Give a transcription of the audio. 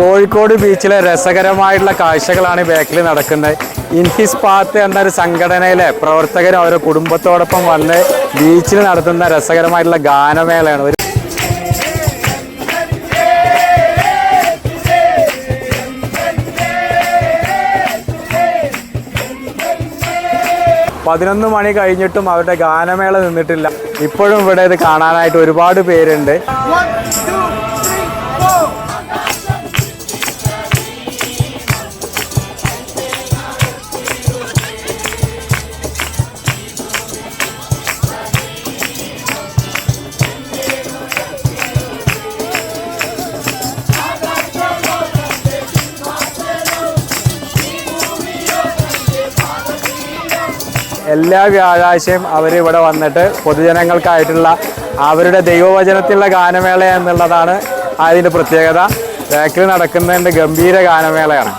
കോഴിക്കോട് ബീച്ചിലെ രസകരമായിട്ടുള്ള കാഴ്ചകളാണ് ബാക്കിൽ നടക്കുന്നത്. ഇൻഹിസ് പാത്ത് എന്നൊരു സംഘടനയിലെ പ്രവർത്തകരും അവരുടെ കുടുംബത്തോടൊപ്പം വന്ന് ബീച്ചിൽ നടത്തുന്ന രസകരമായിട്ടുള്ള ഗാനമേളയാണ്. ഒരു പതിനൊന്ന് മണി കഴിഞ്ഞിട്ടും അവരുടെ ഗാനമേള നിന്നിട്ടില്ല. ഇപ്പോഴും ഇവിടെ ഇത് കാണാനായിട്ട് ഒരുപാട് പേരുണ്ട്. എല്ലാ വ്യാഴാഴ്ചയും അവർ ഇവിടെ വന്നിട്ട് പൊതുജനങ്ങൾക്കായിട്ടുള്ള അവരുടെ ദൈവവചനത്തിലുള്ള ഗാനമേള എന്നുള്ളതാണ് അതിന്റെ പ്രത്യേകത. ബാക്കിൽ നടക്കുന്നതിന്റെ ഗംഭീര ഗാനമേളയാണ്.